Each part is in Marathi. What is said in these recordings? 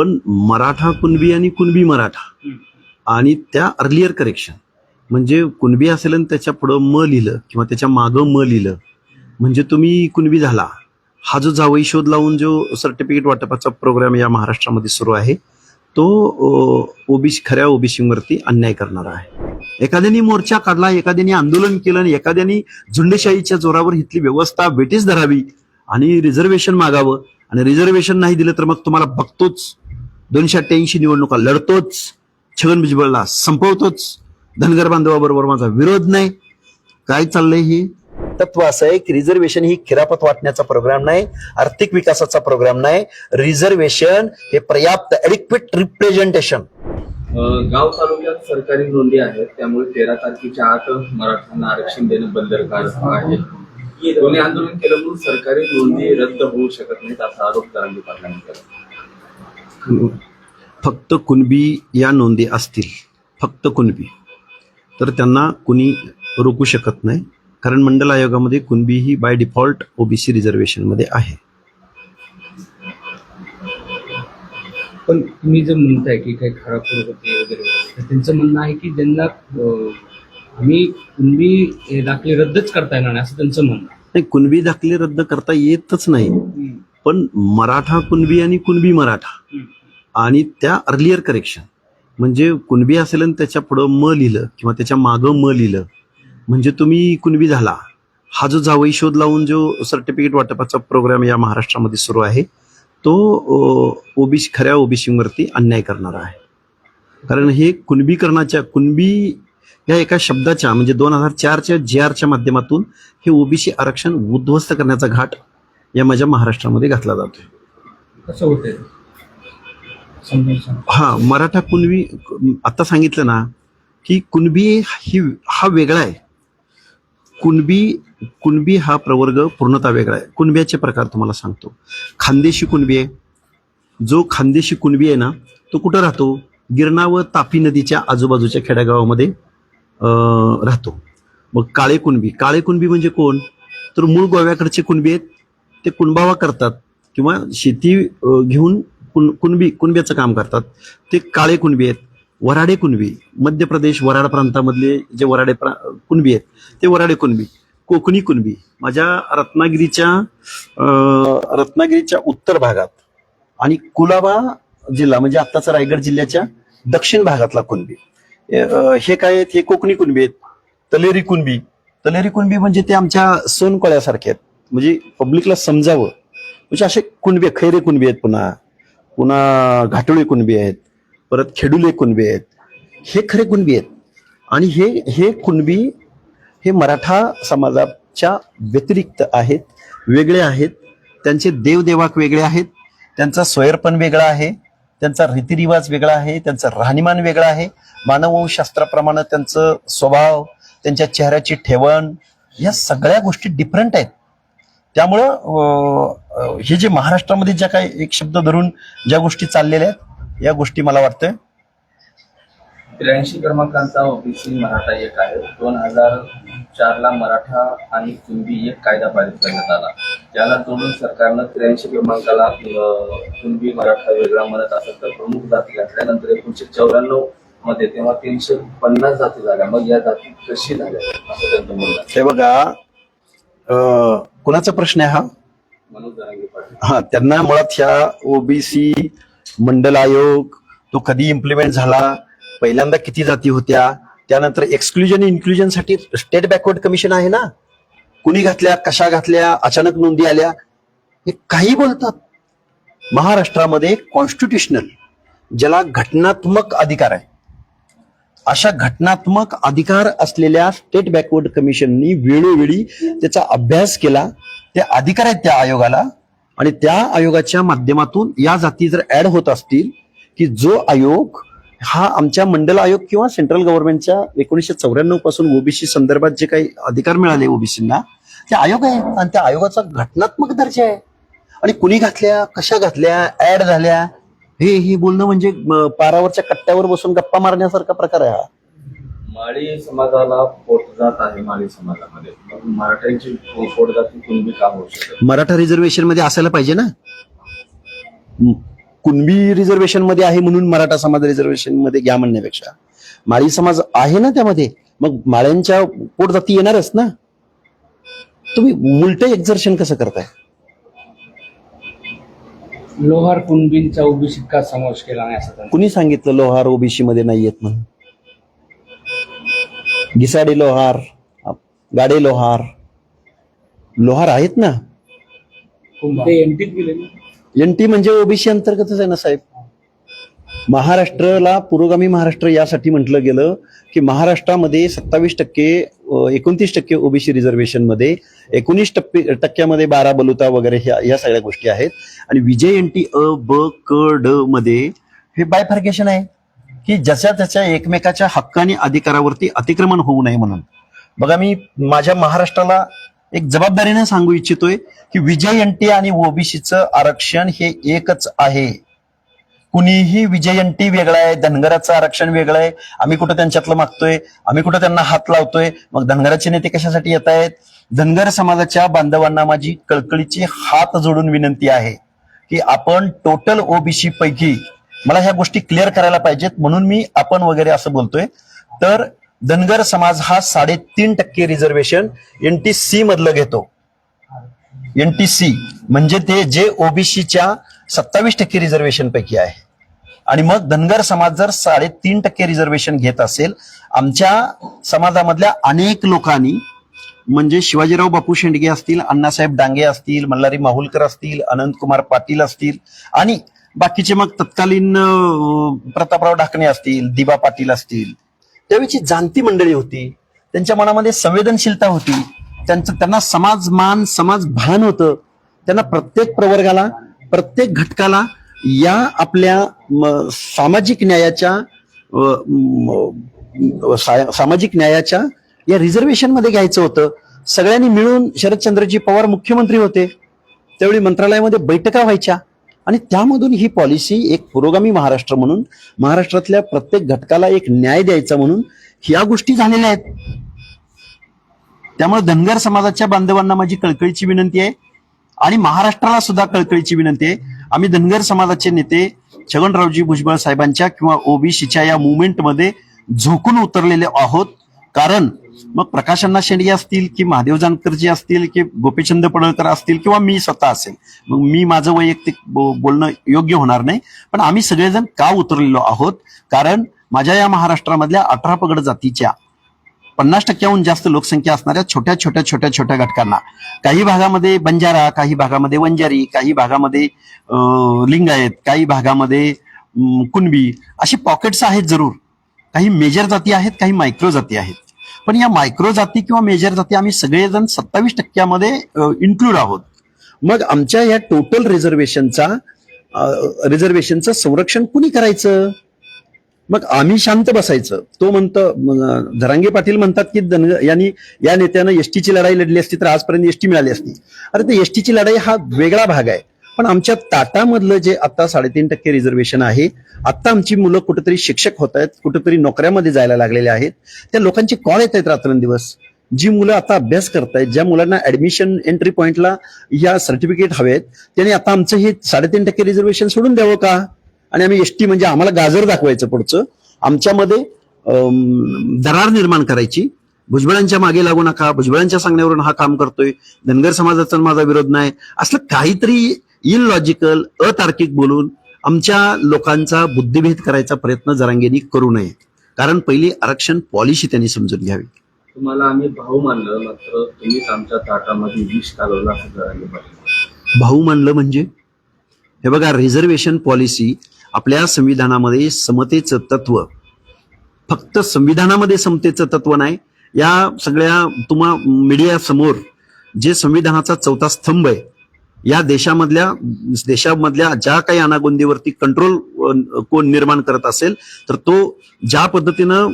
पण मराठा कुणबी आणि कुणबी मराठा. आणि त्या अर्लियर करेक्शन म्हणजे कुणबी असेल आणि त्याच्या पुढं म लिहिलं किंवा त्याच्या मागं म लिहिलं. म्हणजे तुम्ही कुणबी झाला. हा जो जावई शोध लावून जो सर्टिफिकेट वाटपाचा प्रोग्राम या महाराष्ट्रामध्ये सुरू आहे तो ओबीसी खऱ्या ओबीसीवरती अन्याय करणारा आहे. एखाद्याने मोर्चा काढला एखाद्याने आंदोलन केलं आणि एखाद्याने झुंडशाहीच्या जोरावर इथली व्यवस्था बेटीस धरावी आणि रिझर्वेशन मागावं. आणि रिझर्वेशन नाही दिलं तर मग तुम्हाला बघतोच दोनशे अठ्ठ्याऐंशी निवडणुका लढतोच. छगन भुजबळला संपवतोच. धनगर बांधवाबरोबर माझा विरोध नाही. काय चाललंय हे? तत्व असं आहे की रिझर्वेशन ही खिरापत वाटण्याचा प्रोग्राम नाही आर्थिक विकासाचा प्रोग्राम नाही. रिझर्वेशन हे पर्याप्त ऍडिक्वेट रिप्रेझेंटेशन गाव तालुक्यात सरकारी नोंदी आहेत. त्यामुळे तेरा तारखेच्या आत मराठ्यांना आरक्षण देणं बंधनकारक आहे. कोणी आंदोलन केलं म्हणून सरकारी नोंदी रद्द होऊ शकत नाहीत असा आरोप दरांगे पाटलांनी केला. फक्त कुणबी या नोंदी असतील. फक्त कुणबी. तर त्यांना कुणी रोखू शकत नाही. कारण मंडल आयोगामध्ये कुणबी ही बाय डिफॉल्ट ओबीसी रिझर्वेशनमध्ये आहे. पण तुम्ही जर म्हणताय की काही खराब वगैरे तर त्यांचं म्हणणं आहे की ज्यांना आम्ही कुणबी दाखले रद्दच करता येणार नाही असं त्यांचं म्हणणं. नाही कुणबी दाखले रद्द करता येतच नाही. पण मराठा कुणबी आणि कुणबी मराठा. आणि त्या अर्लियर करेक्शन म्हणजे कुणबी असेल आणि त्याच्या पुढं म लिहिलं किंवा त्याच्या मागं म लिहिलं म्हणजे तुम्ही कुणबी झाला. हा जो जावई शोध लावून जो सर्टिफिकेट वाटपाचा प्रोग्राम या महाराष्ट्रामध्ये सुरू आहे तो ओबीसी खऱ्या ओबीसीवरती अन्याय करणारा आहे. कारण हे कुणबीकरणाच्या कुणबी या एका शब्दाच्या म्हणजे दोन हजार चारच्या जे आरच्या माध्यमातून हे ओबीसी आरक्षण उद्ध्वस्त करण्याचा घाट या माझ्या महाराष्ट्रामध्ये घातला जातोय. कसं हा मराठा कुणबी आता सांगितलं ना की कुणबी ही हा वेगळा आहे. कुणबी कुणबी हा प्रवर्ग पूर्णतः वेगळा आहे. कुणब्याचे प्रकार तुम्हाला सांगतो. खानदेशी कुणबी आहे. जो खानदेशी कुणबी आहे ना तो कुठं राहतो? गिरणा व तापी नदीच्या आजूबाजूच्या खेड्यागावामध्ये राहतो. मग काळे कुणबी. काळे कुणबी म्हणजे कोण? तर मूळ गोव्याकडचे कुणबी आहेत. ते कुणबावा करतात किंवा शेती घेऊन कुण कुणबी कुणब्याचं काम करतात. ते काळे कुणबी आहेत वराडे कुणबी मध्य प्रदेश वराड प्रांतामधले जे वराडे प्रा कुणबी आहेत ते वराडे कुणबी कोकणी कुणबी. माझ्या रत्नागिरीच्या रत्नागिरीच्या उत्तर भागात आणि कुलाबा जिल्हा म्हणजे आत्ताचा रायगड जिल्ह्याच्या दक्षिण भागातला कुणबी. हे काय आहेत? हे कोकणी कुणबी आहेत तलेरी कुणबी. तलेरी कुणबी म्हणजे ते आमच्या सोनकळ्यासारखे आहेत. म्हणजे पब्लिकला समजावं. म्हणजे असे कुणबी खैरे कुणबी आहेत पुन्हा? पुन्हा घाटोळे कुणबी आहेत? परत खेडुले कुणबी आहेत? हे खरे कुणबी आहेत. आणि हे हे कुणबी हे मराठा समाजाच्या व्यतिरिक्त आहेत वेगळे आहेत. त्यांचे देवदेवाक वेगळे आहेत. त्यांचा स्वयंपण वेगळा आहे. त्यांचा रीतिरिवाज वेगळा आहे. त्यांचं राहणीमान वेगळा आहे. मानवशास्त्राप्रमाणे त्यांचं स्वभाव त्यांच्या चेहऱ्याची ठेवण या सगळ्या गोष्टी डिफरंट आहेत. त्यामुळं हे जे महाराष्ट्रामध्ये ज्या काही एक शब्द धरून ज्या गोष्टी चाललेल्या आहेत या गोष्टी मला वाटतं त्र्याऐंशी क्रमांकाचा ओबीसी मराठा एक आहे. दोन हजार चार ला मराठा आणि कुणबी एक कायदा पारित करण्यात आला. त्याला जोडून सरकारनं त्र्याऐंशी क्रमांकाला कुणबी मराठा वेगळा म्हणत असेल तर प्रमुख जाती घातल्यानंतर एकोणीशे चौऱ्याण्णवमध्ये तेव्हा तीनशे पन्नास जाती झाल्या. मग या जाती कशी झाल्या? असं त्यांचं म्हणणं. हे बघा कुणाचा प्रश्न आहे हा? हा त्यांना मुळात ह्या ओबीसी मंडल आयोग तो कधी इम्प्लिमेंट झाला? पहिल्यांदा किती जाती होत्या? त्यानंतर एक्सक्लुजन इन्क्लुजनसाठी स्टेट बॅकवर्ड कमिशन आहे ना? कुणी घातल्या? कशा घातल्या? अचानक नोंदी आल्या? हे काही बोलतात. महाराष्ट्रामध्ये कॉन्स्टिट्युशनल ज्याला घटनात्मक अधिकार आहे. अशा घटनात्मक अधिकार असलेल्या स्टेट बॅकवर्ड कमिशननी वेळोवेळी त्याचा अभ्यास केला ते अधिकार आहेत त्या आयोगाला आणि त्या आयोगाच्या माध्यमातून या जाती जर ऍड होत असतील की जो आयोग हा आमच्या मंडल आयोग किंवा सेंट्रल गव्हर्नमेंटच्या एकोणीशे चौऱ्याण्णवपासून ओबीसी संदर्भात जे काही अधिकार मिळाले ओबीसींना ते आयोग आहे आणि त्या आयोगाचा घटनात्मक दर्जा आहे. आणि कुणी घातल्या कशा घातल्या ऍड झाल्या हे हे बोलणं म्हणजे पारावरच्या कट्ट्यावर बसून गप्पा मारण्यासारखा प्रकार आहे हा. माळी समाजाला पोटजात आहे माळी समाजामध्ये. मराठ्यांची पोटजाती कुणबी का होऊ शकत मराठा रिझर्वेशनमध्ये असायला पाहिजे ना? कुणबी रिझर्वेशनमध्ये आहे म्हणून मराठा समाज रिझर्वेशनमध्ये घ्या म्हणण्यापेक्षा. माळी समाज आहे ना त्यामध्ये? मग माळ्यांच्या पोट जाती येणारच ना? तुम्ही उलट एक्झर्शन कसं करताय? लोहार कुणबींचा ओबीसीत का समावेश केला नाही असं त्यांचं कुणी सांगितलं लोहार ओबीसी मध्ये नाही येत म्हणून? घिसाडे लोहार गाडे लोहार लोहार आहेत ना? ते एनटीत गेले ना. एनटी म्हणजे ओबीसी अंतर्गतच आहे ना साहेब? महाराष्ट्राला पुरोगामी महाराष्ट्र यासाठी म्हटलं गेलं की महाराष्ट्रामध्ये सत्तावीस टक्के एकोणतीस टक्के ओबीसी रिझर्वेशनमध्ये एकोणीस टक्के टक्क्यामध्ये बारा बलुता वगैरे ह्या या सगळ्या गोष्टी आहेत. आणि विजय एन टी अ ब क ड मध्ये हे बायफर्गेशन आहे की ज्याच्या त्याच्या एकमेकाच्या हक्काने अधिकारावरती अतिक्रमण होऊ नये म्हणून. बघा मी माझ्या महाराष्ट्राला एक जबाबदारीने सांगू इच्छितोय की विजय एन टी आणि ओबीसीचं आरक्षण हे एकच आहे. कुणीही विजयंती वेगळा आहे धनगराचं आरक्षण वेगळं आहे आम्ही कुठं त्यांच्यातलं मागतोय आम्ही कुठं त्यांना हात लावतोय मग धनगराचे नेते कशासाठी येत आहेत? धनगर समाजाच्या बांधवांना माझी कळकळीची हात जोडून विनंती आहे की आपण टोटल ओबीसी पैकी मला ह्या गोष्टी क्लिअर करायला पाहिजेत म्हणून मी आपण वगैरे असं बोलतोय. तर धनगर समाज हा साडेतीन टक्के रिझर्वेशन एन टी मधलं घेतो. एन टी सी म्हणजे ते जे ओबीसीच्या सत्तावीस टक्के रिझर्वेशन पैकी आहे. आणि मग धनगर समाज जर साडेतीन टक्के रिझर्वेशन घेत असेल आमच्या समाजामधल्या अनेक लोकांनी म्हणजे शिवाजीराव बापू शेंडगे असतील अण्णासाहेब डांगे असतील मल्हारी माहुलकर असतील अनंतकुमार पाटील असतील आणि बाकीचे मग तत्कालीन प्रतापराव ढाकणे असतील दिबा पाटील असतील त्यावेळीची जाणती मंडळी होती त्यांच्या मनामध्ये संवेदनशीलता होती त्यांचं त्यांना समाज मान समाज भान होतं. त्यांना प्रत्येक प्रवर्गाला प्रत्येक घटकाला या आपल्या म, सामाजिक न्यायाच्या सा- सामाजिक न्यायाच्या या रिझर्वेशनमध्ये घ्यायचं होतं. सगळ्यांनी मिळून शरदचंद्रजी पवार मुख्यमंत्री होते. त्यावेळी मंत्रालयामध्ये बैठका व्हायच्या. आणि त्यामधून ही पॉलिसी एक पुरोगामी महाराष्ट्र म्हणून महाराष्ट्रातल्या प्रत्येक घटकाला एक न्याय द्यायचा म्हणून ह्या गोष्टी झालेल्या आहेत. त्यामुळे धनगर समाजाच्या बांधवांना माझी कळकळीची विनंती आहे. आणि महाराष्ट्राला सुद्धा कळकळीची विनंती आहे. आम्ही धनगर समाजाचे नेते छगनरावजी भुजबळ साहेबांच्या किंवा ओबीसीच्या या मुवमेंटमध्ये झोकून उतरलेले आहोत. कारण मग प्रकाशांना शेंडगे असतील की महादेव जानकरजी असतील की गोपीचंद पडळकर असतील किंवा मी स्वतः असेल. मग मी माझं वैयक्तिक बो- बोलणं योग्य होणार नाही. पण आम्ही सगळेजण का उतरलेलो आहोत? कारण माझ्या या महाराष्ट्रामधल्या अठरा पगड जातीच्या पन्नास टक्क्याहून जास्त लोकसंख्या असणाऱ्या छोट्या छोट्या छोट्या छोट्या घटकांना. काही भागामध्ये बंजारा काही भागामध्ये वंजारी काही भागामध्ये लिंगायत काही भागामध्ये कुणबी अशी पॉकेट्स आहेत जरूर. काही मेजर जाती आहेत काही मायक्रो जाती आहेत. पण या मायक्रो जाती किंवा मेजर जाती आम्ही सगळेजण सत्तावीस टक्क्यामध्ये इन्क्लूड आहोत. मग आमच्या या टोटल रिझर्वेशनचा रिझर्वेशनचं संरक्षण कुणी करायचं? मग आम्ही शांत बसायचं. तो म्हणतं धरांगे पाटील म्हणतात की धन यांनी या नेत्यानं एसटीची लढाई लढली असती तर आजपर्यंत एसटी मिळाली असती. अरे ते एसटीची लढाई हा वेगळा भाग आहे. पण आमच्या ताटामधलं जे आता साडेतीन टक्के रिझर्वेशन आहे आता आमची मुलं कुठेतरी शिक्षक होत आहेत कुठेतरी नोकऱ्यामध्ये जायला लागलेले आहेत. त्या लोकांचे कॉल येत आहेत रात्रंदिवस. जी मुलं आता अभ्यास करतायत ज्या मुलांना ऍडमिशन एंट्री पॉइंटला या सर्टिफिकेट हवेत त्यांनी आता आमचं हे साडेतीन टक्के रिझर्वेशन सोडून द्यावं का? आणि आम्ही एसटी म्हणजे आम्हाला गाजर दाखवायचं पुढचं. आमच्यामध्ये दरार निर्माण करायची. भुजबळांच्या मागे लागू नका. भुजबळांच्या सांगण्यावरून हा काम करतोय. धनगर समाजाचा माझा विरोध नाही. असलं काहीतरी इलॉजिकल अतार्किक बोलून आमच्या लोकांचा बुद्धिभेद करायचा प्रयत्न जरांगेनी करू नये. कारण पहिली आरक्षण पॉलिसी त्यांनी समजून घ्यावी. तुम्हाला आम्ही भाऊ मानलं मात्र तुम्हीच आमच्या ताटामध्ये विष पाटील भाऊ म्हणलं म्हणजे? हे बघा रिझर्वेशन पॉलिसी आपल्या संविधानामध्ये समतेचं तत्व फक्त संविधानामध्ये समतेचं तत्व नाही या सगळ्या तुम्हा मीडिया समोर जे संविधानाचा चौथा स्तंभ आहे या देशामधल्या देशामधल्या ज्या काही अनागोंदीवरती कंट्रोल कोण निर्माण करत असेल तर तो ज्या पद्धतीनं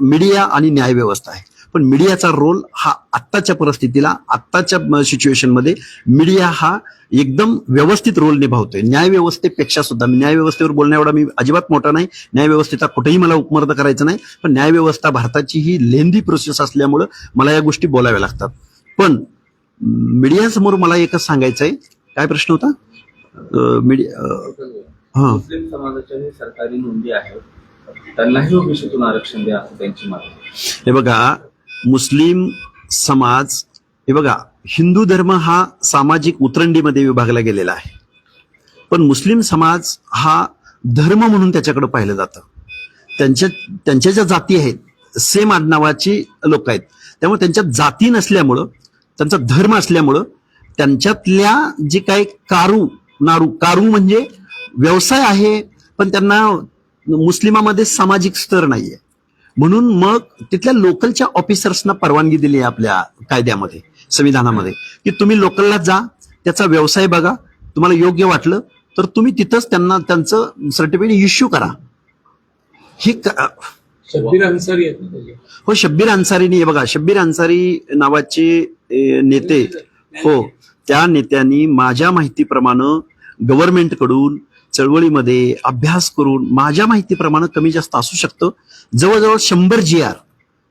मीडिया आणि न्यायव्यवस्था आहे. पण मीडियाचा रोल हा आत्ताच्या परिस्थितीला आत्ताच्या सिच्युएशनमध्ये मीडिया हा एकदम व्यवस्थित रोल निभावतोय. न्याय व्यवस्थेपेक्षा सुद्धा न्याय व्यवस्थेवर बोलण्या एवढा मी अजिबात मोठा नाही. न्याय व्यवस्थेचा कुठेही मला उपमर्द करायचं नाही. पण न्याय व्यवस्था भारताची ही लेंदी प्रोसेस असल्यामुळं मला या गोष्टी बोलाव्या लागतात. पण मीडियासमोर मला एकच सांगायचं आहे काय प्रश्न होता? मीडिया हा मुस्लिम समाजाच्या सरकारी नोंदी आहेत. त्यांनाही ओबीसीतून आरक्षण द्या त्यांची मागणी हे बघा मुस्लिम समाज हे बघा हिंदू धर्म हा सामाजिक उतरंडीमध्ये विभागला गेलेला आहे. पण मुस्लिम समाज हा धर्म म्हणून त्याच्याकडे पाहिलं जातं. त्यांच्या त्यांच्या ज्या जाती आहेत सेम आडनावाची लोक आहेत. त्यामुळे त्यांच्या जाती नसल्यामुळं त्यांचा धर्म असल्यामुळं त्यांच्यातल्या जे काही कारू नारू कारू म्हणजे व्यवसाय आहे पण त्यांना मुस्लिमामध्ये सामाजिक स्तर नाहीये. म्हणून मग तिथल्या लोकलच्या ऑफिसर्सना परवानगी दिली आहे आपल्या कायद्यामध्ये संविधानामध्ये की तुम्ही लोकलला जा त्याचा व्यवसाय बघा तुम्हाला योग्य वाटलं तर तुम्ही तिथंच त्यांना त्यांचं सर्टिफिकेट इश्यू करा हे शब्बीर अन्सारी. हो शब्बीर अन्सारीनी हे बघा शब्बीर अन्सारी नावाचे नेते हो त्या नेत्यांनी माझ्या माहितीप्रमाणे गव्हर्नमेंटकडून चळवळीमध्ये अभ्यास करून माझ्या माहितीप्रमाणे कमी जास्त असू शकतं. जवळजवळ शंभर जी आर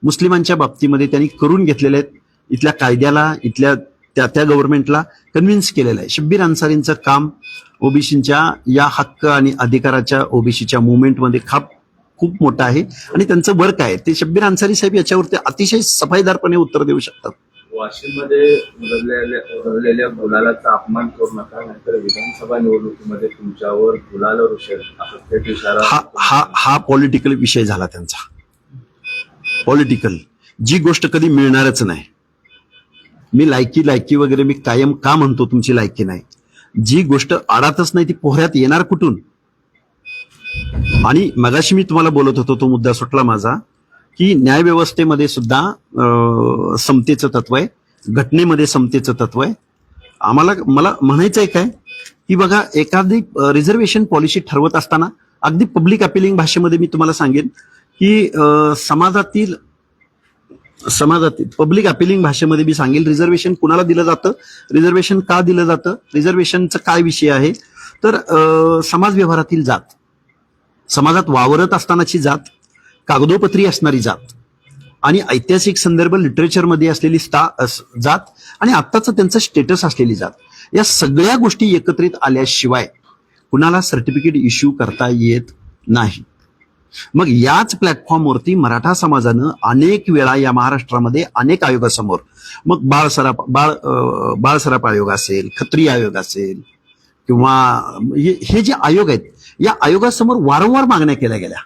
मुस्लिमांच्या बाबतीमध्ये त्यांनी करून घेतलेले आहेत. इथल्या कायद्याला इथल्या त्या त्या गव्हर्नमेंटला कन्व्हिन्स केलेलं आहे. शब्बीर अन्सारींचं काम ओबीसीच्या या हक्क आणि अधिकाराच्या ओबीसीच्या मुवमेंटमध्ये खाप खूप मोठं आहे. आणि त्यांचं वर्क आहे. ते शब्बीर अन्सारी साहेब याच्यावरती अतिशय सफाईदारपणे उत्तर देऊ शकतात. वाशिममध्ये उडवलेल्या उडवलेल्या गुलालाचा अपमान करू नका नाहीतर विधानसभा निवडणुकीमध्ये तुमच्यावर गुलाला रुशेल थेट हा इशारा हा हा पॉलिटिकल विषय झाला त्यांचा. पॉलिटिकल जी गोष्ट कधी मिळणारच नाही. मी लायकी लायकी वगैरे मी कायम का म्हणतो तुमची लायकी नाही? जी गोष्ट आडातच नाही ती पोहऱ्यात येणार कुठून? आणि मगाशी मी तुम्हाला बोलत होतो तो मुद्दा सुटला माझा. की न्यायव्यवस्थेमध्ये सुद्धा समतेचं तत्व आहे. घटनेमध्ये समतेचं तत्व आहे. आम्हाला मला म्हणायचं आहे काय? की बघा एखादी रिझर्वेशन पॉलिसी ठरवत असताना अगदी पब्लिक अपिलिंग भाषेमध्ये मी तुम्हाला सांगेन की समाजातील समाजातील पब्लिक अपिलिंग भाषेमध्ये मी सांगेल रिझर्वेशन कुणाला दिलं जातं? रिझर्वेशन का दिलं जातं? रिझर्वेशनचा काय विषय आहे? तर समाज व्यवहारातील जात समाजात वावरत असतानाची जात कागदोपत्री असणारी जात. आणि ऐतिहासिक संदर्भ लिटरेचरमध्ये असलेली स्टा अस- जात आणि आत्ताचं त्यांचं स्टेटस असलेली जात. या सगळ्या गोष्टी एकत्रित आल्याशिवाय कुणाला सर्टिफिकेट इश्यू करता येत नाही. मग याच प्लॅटफॉर्मवरती मराठा समाजानं अनेक वेळा या महाराष्ट्रामध्ये अनेक आयोगासमोर मग बाळ सराफ बाळ बाळसराप बाळ आयोग असेल खत्री आयोग असेल किंवा हे जे आयोग आहेत या आयोगासमोर वारंवार मागण्या केल्या गेल्या.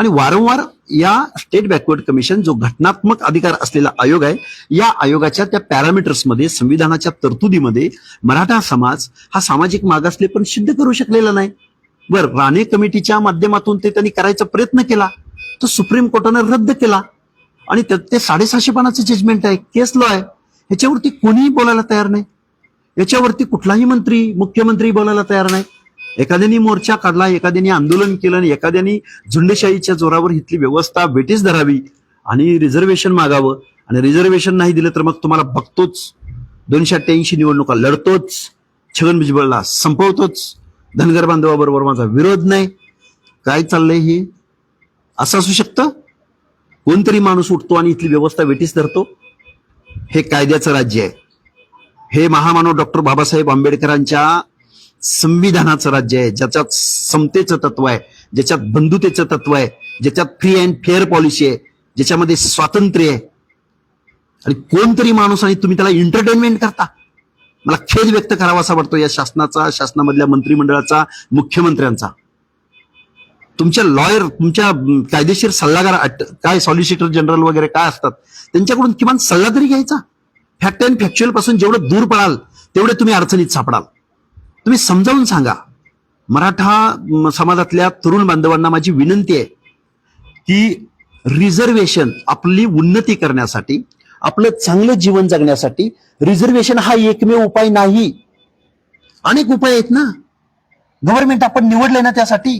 आणि वारंवार या स्टेट बॅकवर्ड कमिशन जो घटनात्मक अधिकार असलेला आयोग आहे या आयोगाच्या त्या पॅरामीटर्समध्ये संविधानाच्या तरतुदीमध्ये मराठा समाज हा सामाजिक मागासले पण सिद्ध करू शकलेला नाही. बर राणे कमिटीच्या माध्यमातून ते त्यांनी करायचा प्रयत्न केला तो सुप्रीम कोर्टानं रद्द केला. आणि ते- ते साडेसहाशे पानाचं जजमेंट आहे केस लॉ आहे. ह्याच्यावरती कोणीही बोलायला तयार नाही. याच्यावरती कुठलाही मंत्री मुख्यमंत्री बोलायला तयार नाही. एखाद्यानी मोर्चा काढला एखाद्याने आंदोलन केलं आणि एखाद्याने झुंडशाहीच्या जोरावर इथली व्यवस्था बेटीस धरावी आणि रिझर्वेशन मागावं. आणि रिझर्वेशन नाही दिलं तर मग तुम्हाला बघतोच. दोनशे अठ्ठ्याऐंशी निवडणुका लढतोच. छगन भुजबळला संपवतोच. धनगर बांधवाबरोबर माझा विरोध नाही. काय चाललंय हे? असं असू शकतं? कोणतरी माणूस उठतो आणि इथली व्यवस्था वेटीस धरतो? हे कायद्याचं राज्य आहे. हे महामानव डॉक्टर बाबासाहेब आंबेडकरांच्या संविधानाचं राज्य आहे ज्याच्यात समतेचं तत्व आहे ज्याच्यात बंधुतेचं तत्व आहे ज्याच्यात फ्री अँड फेअर पॉलिसी आहे ज्याच्यामध्ये स्वातंत्र्य आहे. आणि कोणतरी माणूस आणि तुम्ही त्याला एंटरटेनमेंट करता. मला खेद व्यक्त करावा असा वाटतो या शासनाचा शासनामधल्या मंत्रिमंडळाचा मुख्यमंत्र्यांचा. तुमच्या लॉयर तुमच्या कायदेशीर सल्लागार अट- काय सॉलिसिटर जनरल वगैरे काय असतात त्यांच्याकडून किमान सल्ला तरी घ्यायचा. फॅक्ट अँड फॅक्च्युअलपासून जेवढं दूर पडाल तेवढे तुम्ही अडचणीत सापडाल. तुम्ही समजावून सांगा. मराठा समाजातल्या तरुण बांधवांना माझी विनंती आहे की रिझर्वेशन आपली उन्नती करण्यासाठी आपलं चांगलं जीवन जगण्यासाठी रिझर्वेशन हा एकमेव उपाय नाही. अनेक उपाय आहेत ना. गव्हर्नमेंट आपण निवडले ना त्यासाठी.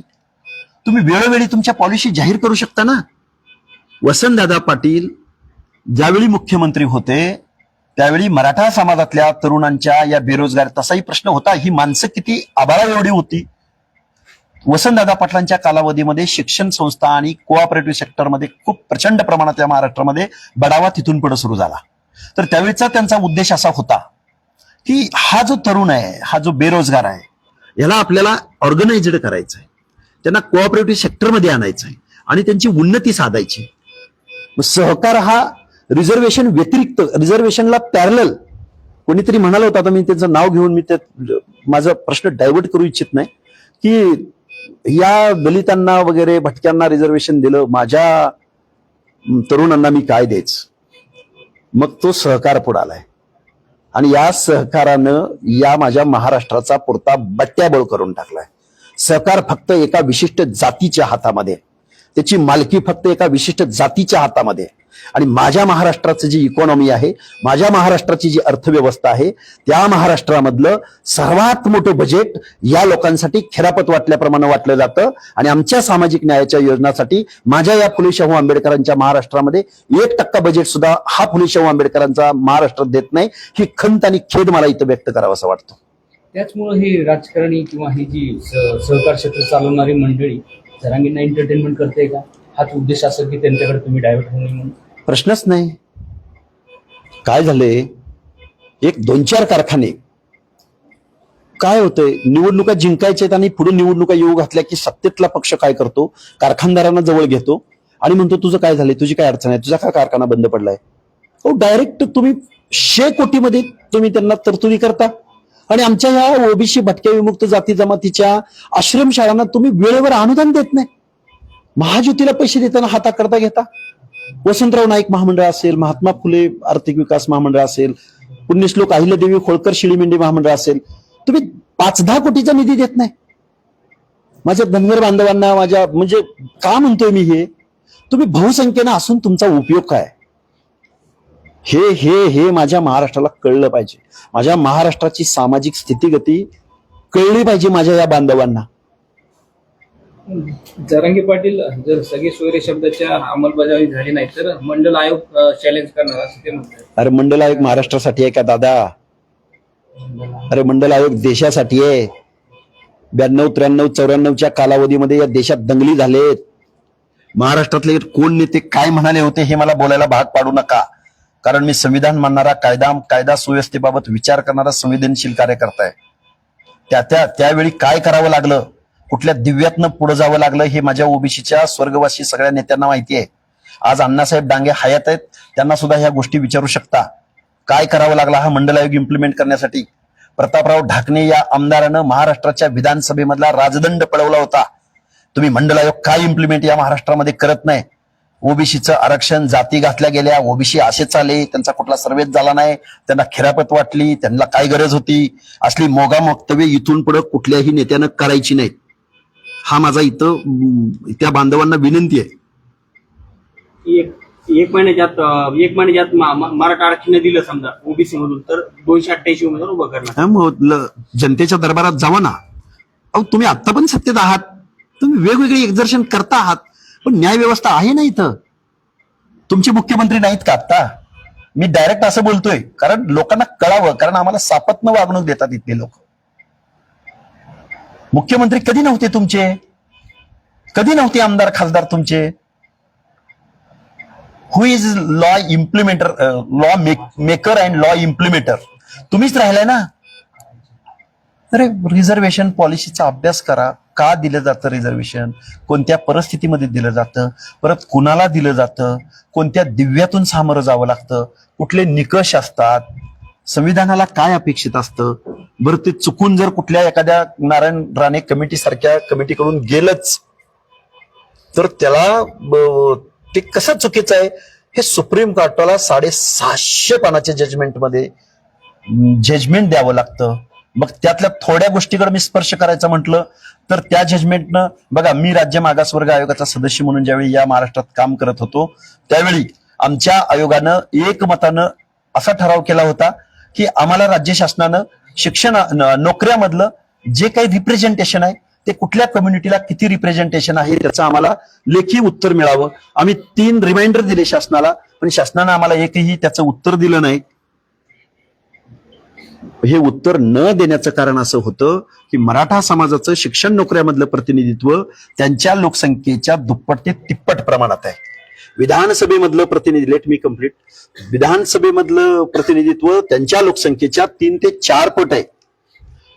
तुम्ही वेळोवेळी तुमच्या पॉलिसी जाहीर करू शकता ना. वसंतदादा पाटील ज्यावेळी मुख्यमंत्री होते त्यावेळी मराठा समाजातल्या तरुणांच्या या बेरोजगार तसाही प्रश्न होता. ही माणसं किती आबाळा एवढी होती. वसंतदादा पाटलांच्या कालावधीमध्ये शिक्षण संस्था आणि कोऑपरेटिव्ह सेक्टरमध्ये खूप प्रचंड प्रमाणात या महाराष्ट्रामध्ये बडावा तिथून पुढे सुरू झाला. तर त्यावेळीचा त्यांचा उद्देश असा होता की हा जो तरुण आहे हा जो बेरोजगार आहे याला आपल्याला ऑर्गनाइज्ड करायचं आहे. त्यांना कोऑपरेटिव्ह सेक्टरमध्ये आणायचं आहे आणि त्यांची उन्नती साधायची सहकार हा रिझर्वेशन व्यतिरिक्त रिझर्वेशनला पॅरल कोणीतरी म्हणाला होता आता मी त्याचं नाव घेऊन मी त्यात माझा प्रश्न डायव्हर्ट करू इच्छित नाही. की या दलितांना वगैरे भटक्यांना रिझर्वेशन दिलं माझ्या तरुणांना मी काय द्यायच? मग तो सहकार पुढालाय आणि या सहकारानं या माझ्या महाराष्ट्राचा पुरता बट्ट्याबळ करून टाकलाय. सहकार फक्त एका विशिष्ट जातीच्या हातामध्ये. त्याची मालकी फक्त एका विशिष्ट जातीच्या हातामध्ये. आहे. आणि माझ्या महाराष्ट्राचं जी इकॉनॉमी आहे माझ्या महाराष्ट्राची जी अर्थव्यवस्था आहे त्या महाराष्ट्रामधलं सर्वात मोठं बजेट या लोकांसाठी खेरापत वाटल्याप्रमाणे वाटलं जातं. आणि आमच्या सामाजिक न्यायाच्या योजनासाठी माझ्या या फुले शाहू आंबेडकरांच्या महाराष्ट्रामध्ये एक टक्का बजेट सुद्धा हा फुले शाहू आंबेडकरांचा महाराष्ट्रात देत नाही. ही खंत आणि खेद मला इथं व्यक्त करावा असं वाटतं. त्याचमुळे हे राजकारणी किंवा ही जी सहकार क्षेत्र चालवणारी मंडळी जरांगींना एंटरटेनमेंट करते का? हाच उद्देश असेल की त्यांच्याकडे तुम्ही डायव्हर्ट होऊ नये म्हणून. प्रश्नच नाही. काय झालंय एक दोन चार कारखाने. काय होतंय? निवडणुका जिंकायच्या आहेत आणि पुढे निवडणुका येऊ घातल्या की सत्तेतला पक्ष काय करतो? कारखानदारांना जवळ घेतो आणि म्हणतो तुझं काय झालंय? तुझी काय अडचण आहे? तुझा का कारखाना बंद पडलाय? हो डायरेक्ट तुम्ही शे कोटीमध्ये तुम्ही त्यांना तरतुदी करता. आणि आमच्या या ओबीसी भटक्या विमुक्त जाती जमातीच्या आश्रमशाळांना तुम्ही वेळेवर अनुदान देत नाही. महाज्योतीला पैसे देताना हाता करता घेता? वसंतराव नाईक महामंडळ असेल महात्मा फुले आर्थिक विकास महामंडळ असेल पुण्यश्लोक अहिल्यादेवी होळकर शिळीमेंढी महामंडळ असेल तुम्ही पाच दहा कोटीचा निधी देत नाही. माझ्या धनगर बांधवांना माझ्या म्हणजे का म्हणतोय मी हे? तुम्ही बहुसंख्येनं असून तुमचा उपयोग काय? हे हे हे माझ्या महाराष्ट्राला कळलं पाहिजे. माझ्या महाराष्ट्राची सामाजिक स्थितीगती कळली पाहिजे माझ्या या बांधवांना. जरांगे पाटील जर सगळे सोयरे शब्दाच्या अंमलबजावणी झाली नाही तर मंडल आयोग चॅलेंज करणार असं ते म्हणतात. अरे मंडल आयोग महाराष्ट्रासाठी आहे का दादा? अरे मंडल आयोग देशासाठी आहे. ब्याण्णव त्र्याण्णव चौऱ्याण्णवच्या कालावधीमध्ये या देशात दंगली झालेत. महाराष्ट्रातले कोण नेते काय म्हणाले होते हे मला बोलायला भाग पाडू नका. कारण मी संविधान मानणारा कायदा कायदा सुव्यवस्थेबाबत विचार करणारा संवेदनशील कार्यकर्ता आहे. त्या त्या त्यावेळी काय करावं लागलं? कुठल्या दिव्यातनं पुढे जावं लागलं हे माझ्या ओबीसीच्या स्वर्गवासी सगळ्या नेत्यांना माहिती आहे. आज अण्णासाहेब डांगे हयात आहेत. त्यांना सुद्धा ह्या गोष्टी विचारू शकता. काय करावं लागला हा मंडल आयोग इम्प्लिमेंट करण्यासाठी? प्रतापराव ढाकणे या आमदारानं महाराष्ट्राच्या विधानसभेमधला राजदंड पळवला होता. तुम्ही मंडल आयोग काय इम्प्लिमेंट या महाराष्ट्रामध्ये करत नाही? ओबीसीचं आरक्षण जाती घातल्या गेल्या. ओबीसी असेच आले त्यांचा कुठला सर्वेच झाला नाही. त्यांना खिरापत वाटली. त्यांना काय गरज होती? असली मोगा वक्तव्य इथून पुढे कुठल्याही नेत्यानं करायची नाहीत. हा माझा इथं त्या बांधवांना विनंती आहे. एक एक महिन्याच्यात एक महिन्याच्यात मराठा आरक्षण दिलं समजा ओबीसी मधून तर दोनशे अठ्ठ्याऐंशी उमेदवार उभं करणार. जनतेच्या दरबारात जावा ना. अहो तुम्ही आता पण सत्तेत आहात. तुम्ही वेगवेगळे एक्झर्शन करता आहात. पण न्याय व्यवस्था आहे ना इथं. तुमचे मुख्यमंत्री नाहीत का आता मी डायरेक्ट असं बोलतोय. कारण लोकांना कळावं. कारण आम्हाला सापत्न वागणूक देतात इथले लोक. मुख्यमंत्री कधी नव्हते तुमचे? कधी नव्हते आमदार खासदार तुमचे? Who is law implementer law maker and law implementer तुम्हीच राहिलाय ना? अरे रिझर्वेशन पॉलिसीचा अभ्यास करा. का दिलं जातं रिझर्वेशन कोणत्या परिस्थितीमध्ये दिलं जातं? परत कुणाला दिलं जातं? कोणत्या दिव्यातून सामोरं जावं लागतं? कुठले निकष असतात? संविधानाला काय अपेक्षित असतं? बरं ते चुकून जर कुठल्या एखाद्या नारायण राणे कमिटी सारख्या कमिटीकडून गेलंच तर त्याला ते कसं चुकीचं आहे? हे सुप्रीम कोर्टाला साडेसहाशे पानाच्या जजमेंटमध्ये जजमेंट द्यावं लागतं. मग त्यातल्या थोड्या गोष्टीकडे मी स्पर्श करायचं म्हटलं तर त्या जजमेंटनं बघा मी राज्य मागासवर्ग आयोगाचा सदस्य म्हणून ज्यावेळी या महाराष्ट्रात काम करत होतो त्यावेळी आमच्या आयोगानं एकमतानं असा ठराव केला होता की आम्हाला राज्य शासनानं शिक्षण नोकऱ्यामधलं जे काही रिप्रेझेंटेशन आहे ते कुठल्या कम्युनिटीला किती रिप्रेझेंटेशन आहे त्याचं आम्हाला लेखी उत्तर मिळावं. आम्ही तीन रिमाइंडर दिले शासनाला पण शासनानं आम्हाला एकही त्याचं उत्तर दिलं नाही. हे उत्तर न देण्याचं कारण असं होतं की मराठा समाजाचं शिक्षण नोकऱ्यामधलं प्रतिनिधित्व त्यांच्या लोकसंख्येच्या दुप्पट ते तिप्पट प्रमाणात आहे. विधानसभेमधलं प्रतिनिधी लेट मी कंप्लीट विधानसभेमधलं प्रतिनिधित्व त्यांच्या लोकसंख्येच्या तीन ते चार पट आहे.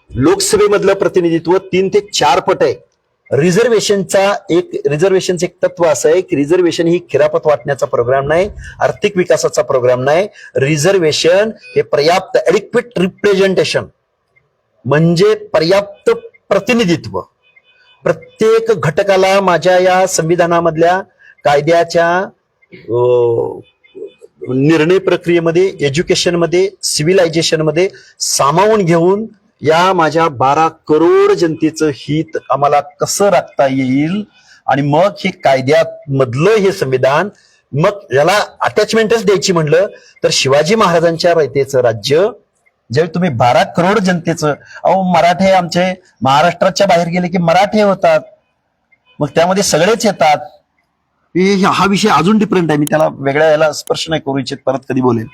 लोकसभेमधलं प्रतिनिधित्व तीन ते चार पट आहे. रिझर्वेशनचा एक रिझर्वेशनचं एक तत्व असं आहे की रिझर्वेशन ही खिरापत वाटण्याचा प्रोग्राम नाही आर्थिक विकासाचा प्रोग्राम नाही. रिझर्वेशन हे पर्याप्त ऍडिक्वेट रिप्रेझेंटेशन म्हणजे पर्याप्त प्रतिनिधित्व. प्रत्येक घटकाला माझ्या या संविधानामधल्या कायद्याच्या निर्णय प्रक्रियेमध्ये एज्युकेशनमध्ये सिव्हिलायझेशनमध्ये सामावून घेऊन या माझ्या बारा करोड जनतेचं हित आम्हाला कसं राखता येईल आणि मग हे कायद्यामधलं हे संविधान मग याला अटॅचमेंटच द्यायची म्हणलं तर शिवाजी महाराजांच्या रयतेचं राज्य ज्यावेळी तुम्ही बारा करोड जनतेचं अहो मराठे आमचे महाराष्ट्राच्या बाहेर गेले की मराठे होतात. मग त्यामध्ये सगळेच येतात. हा विषय अजून डिफरंट आहे. मी त्याला वेगळ्या याला स्पर्श नाही करू इच्छित. परत कधी बोलेल